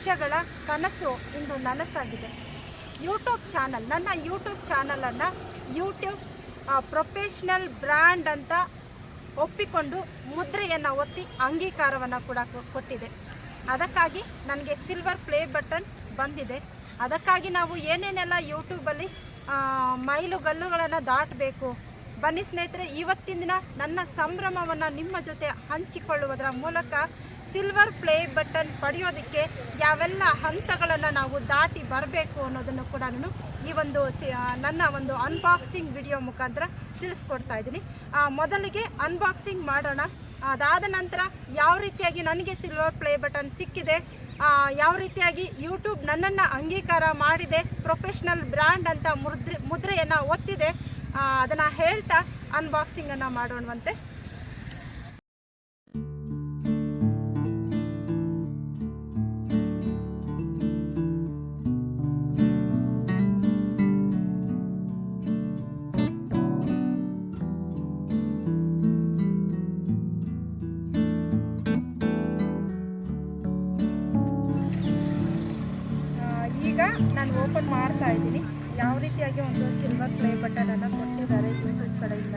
ವರ್ಷಗಳ ಕನಸು ಇಂದು ನನಸಾಗಿದೆ. ಯೂಟ್ಯೂಬ್ ಚಾನಲ್ ನನ್ನ ಯೂಟ್ಯೂಬ್ ಚಾನಲನ್ನು ಯೂಟ್ಯೂಬ್ ಪ್ರೊಫೆಷ್ನಲ್ ಬ್ರ್ಯಾಂಡ್ ಅಂತ ಒಪ್ಪಿಕೊಂಡು ಮುದ್ರೆಯನ್ನು ಒತ್ತಿ ಅಂಗೀಕಾರವನ್ನು ಕೂಡ ಕೊಟ್ಟಿದೆ. ಅದಕ್ಕಾಗಿ ನನಗೆ ಸಿಲ್ವರ್ ಪ್ಲೇ ಬಟನ್ ಬಂದಿದೆ. ಅದಕ್ಕಾಗಿ ನಾವು ಏನೇನೆಲ್ಲ ಯೂಟ್ಯೂಬಲ್ಲಿ ಮೈಲುಗಲ್ಲುಗಳನ್ನು ದಾಟಬೇಕು. ಬನ್ನಿ ಸ್ನೇಹಿತರೆ, ಇವತ್ತಿನ ದಿನ ನನ್ನ ಸಂಭ್ರಮವನ್ನು ನಿಮ್ಮ ಜೊತೆ ಹಂಚಿಕೊಳ್ಳುವುದರ ಮೂಲಕ ಸಿಲ್ವರ್ ಪ್ಲೇ ಬಟನ್ ಪಡೆಯೋದಕ್ಕೆ ಯಾವೆಲ್ಲ ಹಂತಗಳನ್ನು ನಾವು ದಾಟಿ ಬರಬೇಕು ಅನ್ನೋದನ್ನು ಕೂಡ ನಾನು ಈ ಒಂದು ಸಿ- ನನ್ನ ಒಂದು ಅನ್ಬಾಕ್ಸಿಂಗ್ ವಿಡಿಯೋ ಮುಖಾಂತರ ತಿಳಿಸ್ಕೊಡ್ತಾ ಇದ್ದೀನಿ. ಮೊದಲಿಗೆ ಅನ್ಬಾಕ್ಸಿಂಗ್ ಮಾಡೋಣ. ಅದಾದ ನಂತರ ಯಾವ ರೀತಿಯಾಗಿ ನನಗೆ ಸಿಲ್ವರ್ ಪ್ಲೇ ಬಟನ್ ಸಿಕ್ಕಿದೆ? ಯಾವ ರೀತಿಯಾಗಿ ಯೂಟ್ಯೂಬ್ ನನ್ನನ್ನು ಅಂಗೀಕಾರ ಮಾಡಿದೆ? ಪ್ರೊಫೆಷ್ನಲ್ ಬ್ರ್ಯಾಂಡ್ ಅಂತ ಮುದ್ರೆ ಮುದ್ರೆಯನ್ನು ಒತ್ತಿದೆ. ಅದನ್ನು ಹೇಳ್ತಾ ಅನ್ಬಾಕ್ಸಿಂಗನ್ನು ಮಾಡೋಣವಂತೆ. ಈಗ ನಾನು ಓಪನ್ ಮಾಡ್ತಾ ಇದ್ದೀನಿ. ಯಾವ ರೀತಿಯಾಗಿ ಒಂದು ಸಿಲ್ವರ್ ಪ್ಲೇ ಬಟನ್ ಅನ್ನು ಕೊಟ್ಟಿದ್ದಾರೆ ಯೂಟ್ಯೂಬ್ ಕಡೆಯಿಂದ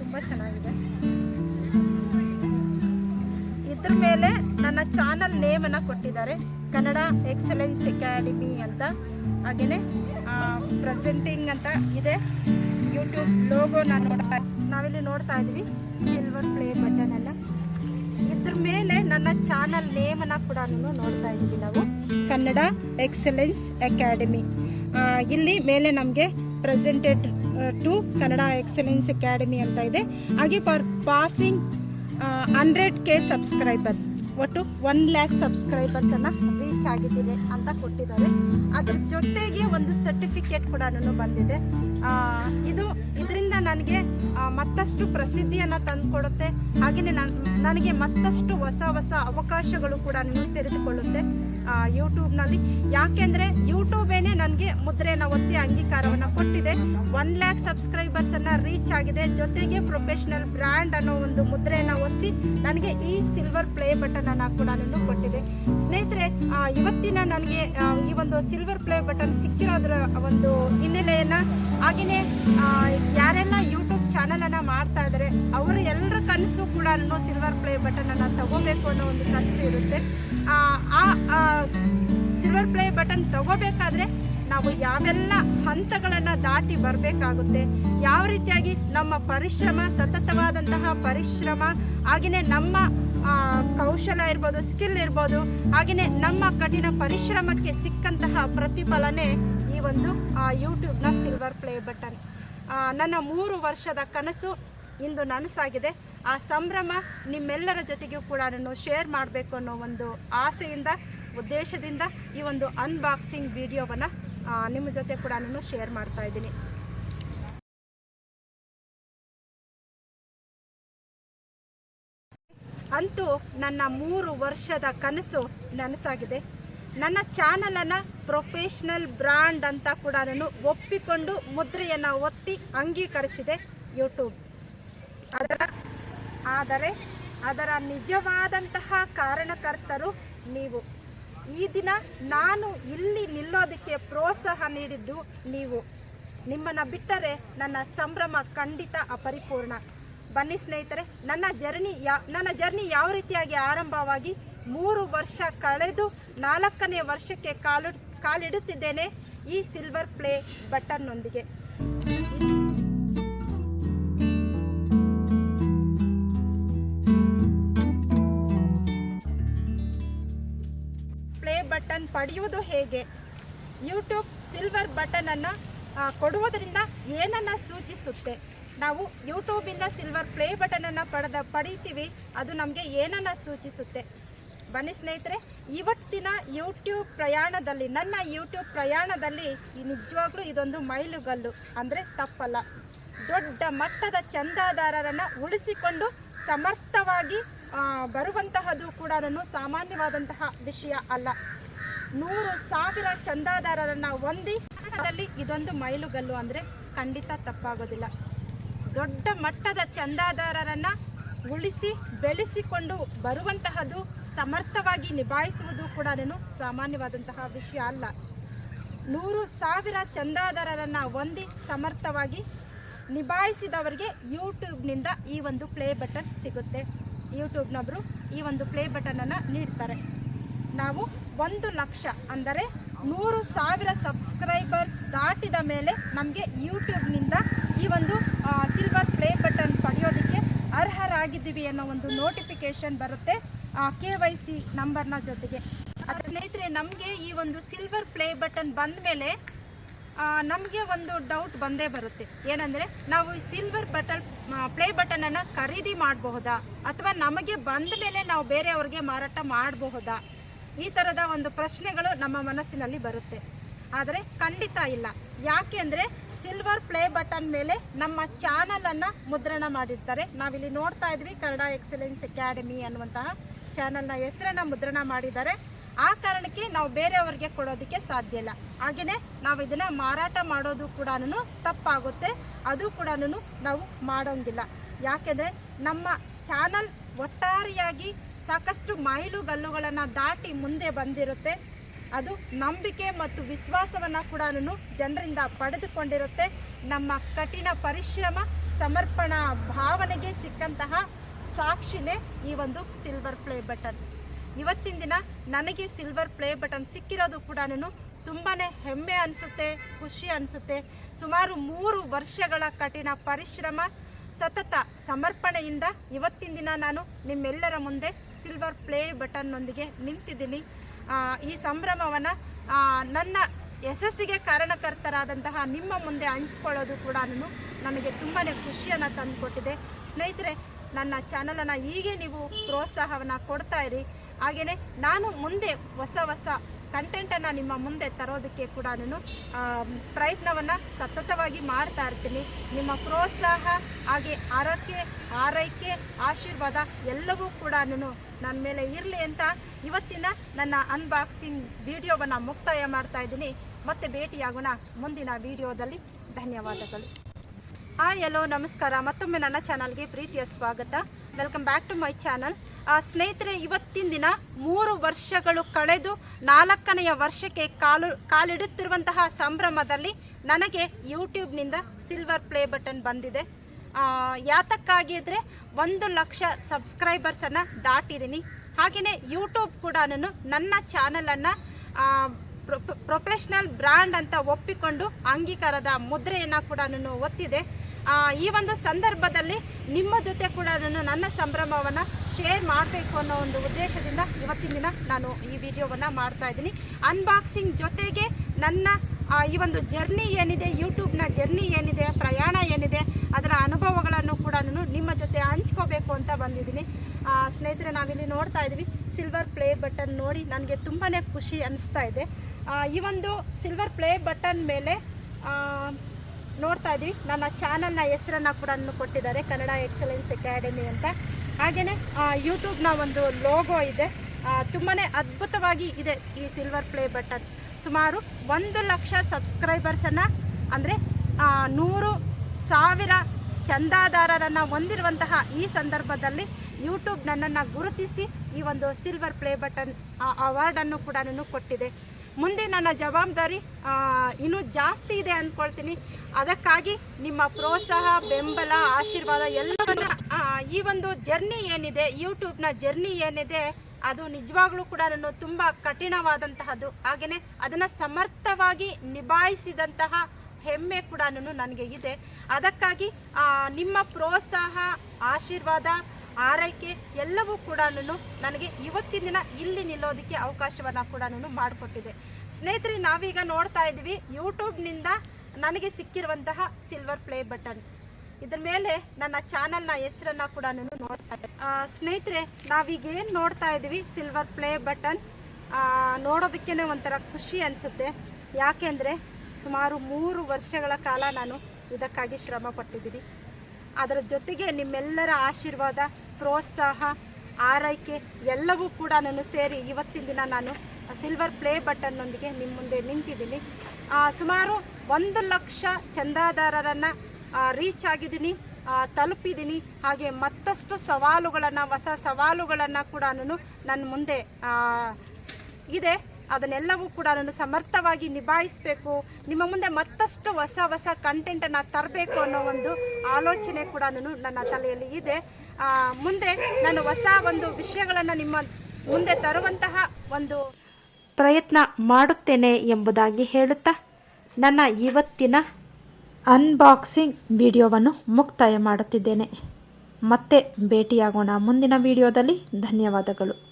ತುಂಬ ಚೆನ್ನಾಗಿದೆ. ಇದ್ರ ಮೇಲೆ ನನ್ನ ಚಾನಲ್ ನೇಮನ್ನು ಕೊಟ್ಟಿದ್ದಾರೆ. ಕನ್ನಡ ಎಕ್ಸಲೆನ್ಸ್ ಅಕಾಡೆಮಿ ಅಂತ. ಹಾಗೇನೆ ಪ್ರೆಸೆಂಟಿಂಗ್ ಅಂತ ಇದೆ. ಯೂಟ್ಯೂಬ್ ಲೋಗೋ ನಾನು ನೋಡ್ತಾ ನಾವಿಲ್ಲಿ ನೋಡ್ತಾ ಇದ್ವಿ ಸಿಲ್ವರ್ ಪ್ಲೇ ಬಟನ್ ಎಲ್ಲ ಇದ್ರ ಮೇಲೆ ನನ್ನ ಚಾನಲ್ ನೇಮನ್ನು ಕೂಡ ನೋಡ್ತಾ ಇದ್ದೀವಿ ನಾವು. Kannada excellence academy. ಇಲ್ಲಿ ಮೇಲೆ ನಮಗೆ presented to Kannada excellence academy ಅಂತ ಇದೆ. ಹಾಗೆ for passing hundred K subscribers, ಒಟ್ಟು ಒನ್ ಲ್ಯಾಕ್ ಸಬ್ಸ್ಕ್ರೈಬರ್ಸನ್ನು ರೀಚ್ ಆಗಿದ್ದೀವಿ ಅಂತ ಕೊಟ್ಟಿದ್ದಾರೆ. ಅದ್ರ ಜೊತೆಗೆ ಒಂದು ಸರ್ಟಿಫಿಕೇಟ್ ಕೂಡ ಬಂದಿದೆ. ಇದು ಇದರಿಂದ ನನಗೆ ಮತ್ತಷ್ಟು ಪ್ರಸಿದ್ಧಿಯನ್ನು ತಂದುಕೊಡುತ್ತೆ. ಹಾಗೆಯೇ ನಾನು, ನನಗೆ ಮತ್ತಷ್ಟು ಹೊಸ ಹೊಸ ಅವಕಾಶಗಳು ಕೂಡ ತೆರೆದುಕೊಳ್ಳುತ್ತೆ. ಯೂಟ್ಯೂಬ್ನಲ್ಲಿ ಯಾಕೆಂದರೆ ಯೂಟ್ಯೂಬೇನೆ ನನಗೆ ಮುದ್ರೆಯನ್ನು ಒತ್ತಿ ಅಂಗೀಕಾರವನ್ನು ಕೊಟ್ಟಿದೆ. ಒನ್ ಲ್ಯಾಕ್ ಸಬ್ಸ್ಕ್ರೈಬರ್ಸನ್ನು ರೀಚ್ ಆಗಿದೆ. ಜೊತೆಗೆ ಪ್ರೊಫೆಷ್ನಲ್ ಬ್ರ್ಯಾಂಡ್ ಅನ್ನೋ ಒಂದು ಮುದ್ರೆಯನ್ನು ಒತ್ತಿ ನನಗೆ ಈ ಸಿಲ್ವರ್ ಪ್ಲೇ ಬಟನನ್ನು ಕೂಡ ಕೊಟ್ಟಿದೆ. ಸ್ನೇಹಿತರೆ ಇವತ್ತಿನ ನನಗೆ ಈ ಒಂದು ಸಿಲ್ವರ್ ಪ್ಲೇ ಬಟನ್ ಸಿಕ್ಕಿರೋದ್ರ ಒಂದು ಹಿನ್ನೆಲೆಯನ್ನು ಹಾಗೆಯೇ ಯಾರೆಲ್ಲ ಯೂಟ್ಯೂಬ್ ಚಾನಲನ್ನು ಮಾಡ್ತಾ ಇದ್ದಾರೆ ಅವರು ಎಲ್ಲರ ಕನಸು ಕೂಡ ಸಿಲ್ವರ್ ಪ್ಲೇ ಬಟನನ್ನು ತಗೋಬೇಕು ಅನ್ನೋ ಒಂದು ಕನಸು ಇರುತ್ತೆ. ಆ, ಆ ಸಿಲ್ವರ್ ಪ್ಲೇ ಬಟನ್ ತಗೋಬೇಕಾದ್ರೆ ನಾವು ಯಾವೆಲ್ಲ ಹಂತಗಳನ್ನು ದಾಟಿ ಬರಬೇಕಾಗುತ್ತೆ. ಯಾವ ರೀತಿಯಾಗಿ ನಮ್ಮ ಪರಿಶ್ರಮ ಸತತವಾದಂತಹ ಪರಿಶ್ರಮ ಹಾಗೆಯೇ ನಮ್ಮ ಆ, ಕೌಶಲ ಇರ್ಬೋದು ಸ್ಕಿಲ್ ಇರ್ಬೋದು ಹಾಗೆಯೇ ನಮ್ಮ ಕಠಿಣ ಪರಿಶ್ರಮಕ್ಕೆ ಸಿಕ್ಕಂತಹ ಪ್ರತಿಫಲನೇ ಈ ಒಂದು ಯೂಟ್ಯೂಬ್ನ ಸಿಲ್ವರ್ ಪ್ಲೇ ಬಟನ್ ಆ, ನನ್ನ ಮೂರು ವರ್ಷದ ಕನಸು ಇಂದು ನನಸಾಗಿದೆ. ಆ ಸಂಭ್ರಮ ನಿಮ್ಮೆಲ್ಲರ ಜೊತೆಗೂ ಕೂಡ ನಾನು ಶೇರ್ ಮಾಡಬೇಕು ಅನ್ನೋ ಒಂದು ಆಸೆಯಿಂದ, ಉದ್ದೇಶದಿಂದ ಈ ಒಂದು ಅನ್ಬಾಕ್ಸಿಂಗ್ ವಿಡಿಯೋವನ್ನು ನಿಮ್ಮ ಜೊತೆ ಕೂಡ ನಾನು ಶೇರ್ ಮಾಡ್ತಾ ಇದ್ದೀನಿ. ಅಂತೂ ನನ್ನ ಮೂರು ವರ್ಷದ ಕನಸು ನನಸಾಗಿದೆ. ನನ್ನ ಚಾನಲನ್ನು ಪ್ರೊಫೆಷ್ನಲ್ ಬ್ರ್ಯಾಂಡ್ ಅಂತ ಕೂಡ ನಾನು ಒಪ್ಪಿಕೊಂಡು ಮುದ್ರೆಯನ್ನು ಒತ್ತಿ ಅಂಗೀಕರಿಸಿದೆ ಯೂಟ್ಯೂಬ್ ಅದರ ಆದರೆ ಅದರ ನಿಜವಾದಂತಹ ಕಾರಣಕರ್ತರು ನೀವು. ಈ ದಿನ ನಾನು ಇಲ್ಲಿ ನಿಲ್ಲೋದಕ್ಕೆ ಪ್ರೋತ್ಸಾಹ ನೀಡಿದ್ದು ನೀವು. ನಿಮ್ಮನ್ನು ಬಿಟ್ಟರೆ ನನ್ನ ಸಂಭ್ರಮ ಖಂಡಿತ ಅಪರಿಪೂರ್ಣ. ಬನ್ನಿ ಸ್ನೇಹಿತರೆ, ನನ್ನ ಜರ್ನಿ ಯಾ, ನನ್ನ ಜರ್ನಿ ಯಾವ ರೀತಿಯಾಗಿ ಆರಂಭವಾಗಿ ಮೂರು ವರ್ಷ ಕಳೆದು ನಾಲ್ಕನೇ ವರ್ಷಕ್ಕೆ ಕಾಲು, ಕಾಲಿಡುತ್ತಿದ್ದೇನೆ. ಈ ಸಿಲ್ವರ್ ಪ್ಲೇ ಬಟನ್ನೊಂದಿಗೆ ಪ್ಲೇ ಬಟನ್ ಪಡೆಯುವುದು ಹೇಗೆ? ಯೂಟ್ಯೂಬ್ ಸಿಲ್ವರ್ ಬಟನನ್ನು ಕೊಡುವುದರಿಂದ ಏನನ್ನು ಸೂಚಿಸುತ್ತೆ? ನಾವು ಯೂಟ್ಯೂಬಿಂದ ಸಿಲ್ವರ್ ಪ್ಲೇ ಬಟನನ್ನು ಪಡೆದ ಪಡೀತೀವಿ ಅದು ನಮಗೆ ಏನನ್ನು ಸೂಚಿಸುತ್ತೆ? ಬನ್ನಿ ಸ್ನೇಹಿತರೆ, ಇವತ್ತಿನ ಯೂಟ್ಯೂಬ್ ಪ್ರಯಾಣದಲ್ಲಿ, ನನ್ನ ಯೂಟ್ಯೂಬ್ ಪ್ರಯಾಣದಲ್ಲಿ ನಿಜವಾಗ್ಲೂ ಇದೊಂದು ಮೈಲುಗಲ್ಲು, ಅಂದರೆ ತಪ್ಪಲ್ಲ. ದೊಡ್ಡ ಮಟ್ಟದ ಚಂದಾದಾರರನ್ನು ಉಳಿಸಿಕೊಂಡು ಸಮರ್ಥವಾಗಿ ಬರುವಂತಹದ್ದು ಕೂಡ ಸಾಮಾನ್ಯವಾದಂತಹ ವಿಷಯ ಅಲ್ಲ. ನೂರು ಸಾವಿರ ಚಂದಾದಾರರನ್ನ ಹೊಂದಿ ಇದೊಂದು ಮೈಲುಗಲ್ಲು ಅಂದರೆ ಖಂಡಿತ ತಪ್ಪಾಗೋದಿಲ್ಲ. ದೊಡ್ಡ ಮಟ್ಟದ ಚಂದಾದಾರರನ್ನ ಉಳಿಸಿ, ಬೆಳೆಸಿಕೊಂಡು ಬರುವಂತಹದ್ದು ಸಮರ್ಥವಾಗಿ ನಿಭಾಯಿಸುವುದು ಕೂಡ ಸಾಮಾನ್ಯವಾದಂತಹ ವಿಷಯ ಅಲ್ಲ. ನೂರು ಸಾವಿರ ಚಂದಾದಾರರನ್ನ ಹೊಂದಿ ಸಮರ್ಥವಾಗಿ ನಿಭಾಯಿಸಿದವರಿಗೆ ಯೂಟ್ಯೂಬ್ನಿಂದ ಈ ಒಂದು ಪ್ಲೇ ಬಟನ್ ಸಿಗುತ್ತೆ. ಯೂಟ್ಯೂಬ್ನವರು ಈ ಒಂದು ಪ್ಲೇ ಬಟನನ್ನು ನೀಡ್ತಾರೆ. ನಾವು ಒಂದು ಲಕ್ಷ ಅಂದರೆ ನೂರು ಸಾವಿರ ಸಬ್ಸ್ಕ್ರೈಬರ್ಸ್ ದಾಟಿದ ಮೇಲೆ ನಮಗೆ ಯೂಟ್ಯೂಬ್ನಿಂದ ಈ ಒಂದು ಸಿಲ್ವರ್ ಪ್ಲೇ ಬಟನ್ ಪಡೆಯೋದಕ್ಕೆ ಅರ್ಹರಾಗಿದ್ದೀವಿ ಅನ್ನೋ ಒಂದು ನೋಟಿಫಿಕೇಶನ್ ಬರುತ್ತೆ ಕೆ ವೈ ಸಿ ನಂಬರ್ನ ಜೊತೆಗೆ. ಸ್ನೇಹಿತರೆ, ನಮಗೆ ಈ ಒಂದು ಸಿಲ್ವರ್ ಪ್ಲೇ ಬಟನ್ ಬಂದ ಮೇಲೆ ನಮಗೆ ಒಂದು ಡೌಟ್ ಬಂದೇ ಬರುತ್ತೆ. ಏನಂದರೆ, ನಾವು ಸಿಲ್ವರ್ ಬಟನ್ ಪ್ಲೇ ಬಟನನ್ನು ಖರೀದಿ ಮಾಡಬಹುದಾ? ಅಥವಾ ನಮಗೆ ಬಂದ ಮೇಲೆ ನಾವು ಬೇರೆಯವ್ರಿಗೆ ಮಾರಾಟ ಮಾಡಬಹುದಾ? ಈ ಥರದ ಒಂದು ಪ್ರಶ್ನೆಗಳು ನಮ್ಮ ಮನಸ್ಸಿನಲ್ಲಿ ಬರುತ್ತೆ. ಆದರೆ ಖಂಡಿತ ಇಲ್ಲ. ಯಾಕೆಂದರೆ ಸಿಲ್ವರ್ ಪ್ಲೇ ಬಟನ್ ಮೇಲೆ ನಮ್ಮ ಚಾನಲನ್ನು ಮುದ್ರಣ ಮಾಡಿರ್ತಾರೆ. ನಾವಿಲ್ಲಿ ನೋಡ್ತಾ ಇದ್ವಿ ಕನ್ನಡ ಎಕ್ಸಲೆನ್ಸ್ ಅಕಾಡೆಮಿ ಅನ್ನುವಂತಹ ಚಾನಲ್ನ ಹೆಸರನ್ನು ಮುದ್ರಣ ಮಾಡಿದ್ದಾರೆ. ಆ ಕಾರಣಕ್ಕೆ ನಾವು ಬೇರೆಯವರಿಗೆ ಕೊಡೋದಕ್ಕೆ ಸಾಧ್ಯ ಇಲ್ಲ. ಹಾಗೆಯೇ ನಾವು ಇದನ್ನು ಮಾರಾಟ ಮಾಡೋದು ಕೂಡ ತಪ್ಪಾಗುತ್ತೆ. ಅದು ಕೂಡ ನಾವು ಮಾಡೋಂಗಿಲ್ಲ. ಯಾಕೆಂದರೆ ನಮ್ಮ ಚಾನಲ್ ಒಟ್ಟಾರೆಯಾಗಿ ಸಾಕಷ್ಟು ಮೈಲುಗಲ್ಲುಗಳನ್ನು ದಾಟಿ ಮುಂದೆ ಬಂದಿರುತ್ತೆ. ಅದು ನಂಬಿಕೆ ಮತ್ತು ವಿಶ್ವಾಸವನ್ನು ಕೂಡ ಜನರಿಂದ ಪಡೆದುಕೊಂಡಿರುತ್ತೆ. ನಮ್ಮ ಕಠಿಣ ಪರಿಶ್ರಮ, ಸಮರ್ಪಣಾ ಭಾವನೆಗೆ ಸಿಕ್ಕಂತಹ ಸಾಕ್ಷಿನೇ ಈ ಒಂದು ಸಿಲ್ವರ್ ಪ್ಲೇ ಬಟನ್ ಇವತ್ತಿನ ದಿನ ನನಗೆ ಸಿಲ್ವರ್ ಪ್ಲೇ ಬಟನ್ ಸಿಕ್ಕಿರೋದು ಕೂಡ ತುಂಬಾ ಹೆಮ್ಮೆ ಅನಿಸುತ್ತೆ, ಖುಷಿ ಅನಿಸುತ್ತೆ. ಸುಮಾರು ಮೂರು ವರ್ಷಗಳ ಕಠಿಣ ಪರಿಶ್ರಮ, ಸತತ ಸಮರ್ಪಣೆಯಿಂದ ಇವತ್ತಿನ ದಿನ ನಾನು ನಿಮ್ಮೆಲ್ಲರ ಮುಂದೆ ಸಿಲ್ವರ್ ಪ್ಲೇ ಬಟನ್ನೊಂದಿಗೆ ನಿಂತಿದ್ದೀನಿ. ಈ ಸಂಭ್ರಮವನ್ನು ನನ್ನ ಯಶಸ್ಸಿಗೆ ಕಾರಣಕರ್ತರಾದಂತಹ ನಿಮ್ಮ ಮುಂದೆ ಹಂಚ್ಕೊಳ್ಳೋದು ಕೂಡ ನನಗೆ ತುಂಬಾ ಖುಷಿಯನ್ನು ತಂದುಕೊಟ್ಟಿದೆ. ಸ್ನೇಹಿತರೆ ನನ್ನ ಚಾನಲನ್ನು ಹೀಗೆ ನೀವು ಪ್ರೋತ್ಸಾಹವನ್ನು ಕೊಡ್ತಾ ಇರಿ. ಹಾಗೆಯೇ ನಾನು ಮುಂದೆ ಹೊಸ ಹೊಸ ಕಂಟೆಂಟನ್ನು ನಿಮ್ಮ ಮುಂದೆ ತರೋದಕ್ಕೆ ಕೂಡ ನಾನು ಪ್ರಯತ್ನವನ್ನು ಸತತವಾಗಿ ಮಾಡ್ತಾ ಇರ್ತೀನಿ. ನಿಮ್ಮ ಪ್ರೋತ್ಸಾಹ ಹಾಗೆ ಆರೋಗ್ಯ, ಆರೈಕೆ, ಆಶೀರ್ವಾದ ಎಲ್ಲವೂ ಕೂಡ ನಾನು ನನ್ನ ಮೇಲೆ ಇರಲಿ ಅಂತ ಇವತ್ತಿನ ನನ್ನ ಅನ್ಬಾಕ್ಸಿಂಗ್ ವಿಡಿಯೋವನ್ನು ಮುಕ್ತಾಯ ಮಾಡ್ತಾ ಇದ್ದೀನಿ. ಮತ್ತೆ ಭೇಟಿಯಾಗೋಣ ಮುಂದಿನ ವಿಡಿಯೋದಲ್ಲಿ ಧನ್ಯವಾದಗಳು. ಹಾಯ್ ಹಲೋ ನಮಸ್ಕಾರ. ಮತ್ತೊಮ್ಮೆ ನನ್ನ ಚಾನಲ್ಗೆ ಪ್ರೀತಿಯ ಸ್ವಾಗತ. Welcome back to my channel ಸ್ನೇಹಿತರೆ, ಇವತ್ತಿನ ದಿನ ಮೂರು ವರ್ಷಗಳು ಕಳೆದು ನಾಲ್ಕನೆಯ ವರ್ಷಕ್ಕೆ ಕಾಲು, ಕಾಲಿಡುತ್ತಿರುವಂತಹ ಸಂಭ್ರಮದಲ್ಲಿ ನನಗೆ ಯೂಟ್ಯೂಬ್ನಿಂದ ಸಿಲ್ವರ್ ಪ್ಲೇ ಬಟನ್ ಬಂದಿದೆ. ಯಾತಕ್ಕಾಗಿ ಯಾತಕ್ಕಾಗಿದ್ರೆ ಒಂದು ಲಕ್ಷ ಸಬ್ಸ್ಕ್ರೈಬರ್ಸನ್ನು ದಾಟಿದ್ದೀನಿ. ಹಾಗೆಯೇ ಯೂಟ್ಯೂಬ್ ಕೂಡ ನಾನು ನನ್ನ ಚಾನಲನ್ನು ಪ್ರೊಫೆಷ್ನಲ್ ಬ್ರ್ಯಾಂಡ್ ಅಂತ ಒಪ್ಪಿಕೊಂಡು ಅಂಗೀಕಾರದ ಮುದ್ರೆಯನ್ನು ಕೂಡ ನಾನು ಒತ್ತಿದೆ. ಈ ಒಂದು ಸಂದರ್ಭದಲ್ಲಿ ನಿಮ್ಮ ಜೊತೆ ಕೂಡ ನಾನು ನನ್ನ ಸಂಭ್ರಮವನ್ನು ಶೇರ್ ಮಾಡಬೇಕು ಅನ್ನೋ ಒಂದು ಉದ್ದೇಶದಿಂದ ಇವತ್ತಿನ ದಿನ ನಾನು ಈ ವಿಡಿಯೋವನ್ನು ಮಾಡ್ತಾ ಇದ್ದೀನಿ. ಅನ್ಬಾಕ್ಸಿಂಗ್ ಜೊತೆಗೆ ನನ್ನ ಈ ಒಂದು ಜರ್ನಿ ಏನಿದೆ ಯೂಟ್ಯೂಬ್ನ ಜರ್ನಿ ಏನಿದೆ, ಪ್ರಯಾಣ ಏನಿದೆ, ಅದರ ಅನುಭವಗಳನ್ನು ಕೂಡ ನಾನು ನಿಮ್ಮ ಜೊತೆ ಹಂಚ್ಕೋಬೇಕು ಅಂತ ಬಂದಿದ್ದೀನಿ. ಸ್ನೇಹಿತರೆ, ನಾವಿಲ್ಲಿ ನೋಡ್ತಾ ಇದ್ದೀವಿ ಸಿಲ್ವರ್ ಪ್ಲೇ ಬಟನ್ ನೋಡಿ ನನಗೆ ತುಂಬಾ ಖುಷಿ ಅನಿಸ್ತಾ ಇದೆ. ಈ ಒಂದು ಸಿಲ್ವರ್ ಪ್ಲೇ ಬಟನ್ ಮೇಲೆ ನೋಡ್ತಾ ಇದ್ದೀವಿ. ನನ್ನ ಚಾನಲ್ನ ಹೆಸರನ್ನು ಕೂಡ ಕೊಟ್ಟಿದ್ದಾರೆ. ಕನ್ನಡ ಎಕ್ಸಲೆನ್ಸ್ ಅಕಾಡೆಮಿ ಅಂತ. ಹಾಗೆಯೇ ಯೂಟ್ಯೂಬ್ನ ಒಂದು ಲೋಗೋ ಇದೆ. ತುಂಬಾ ಅದ್ಭುತವಾಗಿ ಇದೆ ಈ ಸಿಲ್ವರ್ ಪ್ಲೇ ಬಟನ್ ಸುಮಾರು ಒಂದು ಲಕ್ಷ ಸಬ್ಸ್ಕ್ರೈಬರ್ಸನ್ನು ಅಂದರೆ ನೂರು ಸಾವಿರ ಚಂದಾದಾರರನ್ನು ಹೊಂದಿರುವಂತಹ ಈ ಸಂದರ್ಭದಲ್ಲಿ ಯೂಟ್ಯೂಬ್ ನನ್ನನ್ನು ಗುರುತಿಸಿ ಈ ಒಂದು ಸಿಲ್ವರ್ ಪ್ಲೇ ಬಟನ್ ಅವಾರ್ಡನ್ನು ಕೂಡ ಕೊಟ್ಟಿದೆ. ಮುಂದೆ ನನ್ನ ಜವಾಬ್ದಾರಿ ಇನ್ನೂ ಜಾಸ್ತಿ ಇದೆ ಅಂದ್ಕೊಳ್ತೀನಿ. ಅದಕ್ಕಾಗಿ ನಿಮ್ಮ ಪ್ರೋತ್ಸಾಹ, ಬೆಂಬಲ, ಆಶೀರ್ವಾದ ಎಲ್ಲವನ್ನ ಈ ಒಂದು ಜರ್ನಿ ಏನಿದೆ, ಯೂಟ್ಯೂಬ್ನ ಜರ್ನಿ ಏನಿದೆ, ಅದು ನಿಜವಾಗ್ಲೂ ಕೂಡ ನಾನು ತುಂಬ ಕಠಿಣವಾದಂತಹದ್ದು. ಹಾಗೆಯೇ ಅದನ್ನು ಸಮರ್ಥವಾಗಿ ನಿಭಾಯಿಸಿದಂತಹ ಹೆಮ್ಮೆ ಕೂಡ ನನಗೆ ಇದೆ. ಅದಕ್ಕಾಗಿ ನಿಮ್ಮ ಪ್ರೋತ್ಸಾಹ, ಆಶೀರ್ವಾದ ಆರೈಕೆ ಎಲ್ಲವೂ ಕೂಡ ನನಗೆ ಇವತ್ತಿನ ದಿನ ಇಲ್ಲಿ ನಿಲ್ಲೋದಕ್ಕೆ ಅವಕಾಶವನ್ನು ಕೂಡ ಮಾಡಿಕೊಟ್ಟಿದೆ. ಸ್ನೇಹಿತರೆ, ನಾವೀಗ ನೋಡ್ತಾ ಇದ್ದೀವಿ, ಯೂಟ್ಯೂಬ್ನಿಂದ ನನಗೆ ಸಿಕ್ಕಿರುವಂತಹ ಸಿಲ್ವರ್ ಪ್ಲೇ ಬಟನ್ ಇದ್ರ ಮೇಲೆ ನನ್ನ ಚಾನಲ್ನ ಹೆಸರನ್ನ ಕೂಡ ನೋಡ್ತಾ ಇದ್ದೀವಿ ಸ್ನೇಹಿತರೆ ನಾವೀಗ ಏನು ನೋಡ್ತಾ ಇದ್ದೀವಿ ಸಿಲ್ವರ್ ಪ್ಲೇ ಬಟನ್ ನೋಡೋದಕ್ಕೇ ಒಂಥರ ಖುಷಿ ಅನಿಸುತ್ತೆ. ಯಾಕೆಂದರೆ ಸುಮಾರು ಮೂರು ವರ್ಷಗಳ ಕಾಲ ನಾನು ಇದಕ್ಕಾಗಿ ಶ್ರಮ ಪಟ್ಟಿದ್ದೀನಿ. ಅದರ ಜೊತೆಗೆ ನಿಮ್ಮೆಲ್ಲರ ಆಶೀರ್ವಾದ, ಪ್ರೋತ್ಸಾಹ, ಆರೈಕೆ ಎಲ್ಲವೂ ಕೂಡ ನಾನು ಸೇರಿ ಇವತ್ತಿನ ದಿನ ನಾನು ಸಿಲ್ವರ್ ಪ್ಲೇ ಬಟನ್ನೊಂದಿಗೆ ನಿಮ್ಮ ಮುಂದೆ ನಿಂತಿದ್ದೀನಿ. ಸುಮಾರು ಒಂದು ಲಕ್ಷ ಚಂದಾದಾರರನ್ನು ರೀಚ್ ಆಗಿದ್ದೀನಿ ತಲುಪಿದ್ದೀನಿ. ಹಾಗೆ ಮತ್ತಷ್ಟು ಸವಾಲುಗಳನ್ನು, ಹೊಸ ಸವಾಲುಗಳನ್ನು ಕೂಡ ನಾನು ನನ್ನ ಮುಂದೆ ಇದೆ. ಅದನ್ನೆಲ್ಲವೂ ಕೂಡ ನಾನು ಸಮರ್ಥವಾಗಿ ನಿಭಾಯಿಸಬೇಕು. ನಿಮ್ಮ ಮುಂದೆ ಮತ್ತಷ್ಟು ಹೊಸ ಹೊಸ ಕಂಟೆಂಟನ್ನು ತರಬೇಕು ಅನ್ನೋ ಒಂದು ಆಲೋಚನೆ ಕೂಡ ನಾನು ನನ್ನ ತಲೆಯಲ್ಲಿ ಇದೆ. ಮುಂದೆ ನಾನು ಹೊಸ ಒಂದು ವಿಷಯಗಳನ್ನು ನಿಮ್ಮ ಮುಂದೆ ತರುವಂತಹ ಒಂದು ಪ್ರಯತ್ನ ಮಾಡುತ್ತೇನೆ ಎಂಬುದಾಗಿ ಹೇಳುತ್ತಾ, ನನ್ನ ಇವತ್ತಿನ ಅನ್ಬಾಕ್ಸಿಂಗ್ ವಿಡಿಯೋವನ್ನು ಮುಕ್ತಾಯ ಮಾಡುತ್ತಿದ್ದೇನೆ. ಮತ್ತೆ ಭೇಟಿಯಾಗೋಣ ಮುಂದಿನ ವಿಡಿಯೋದಲ್ಲಿ. ಧನ್ಯವಾದಗಳು.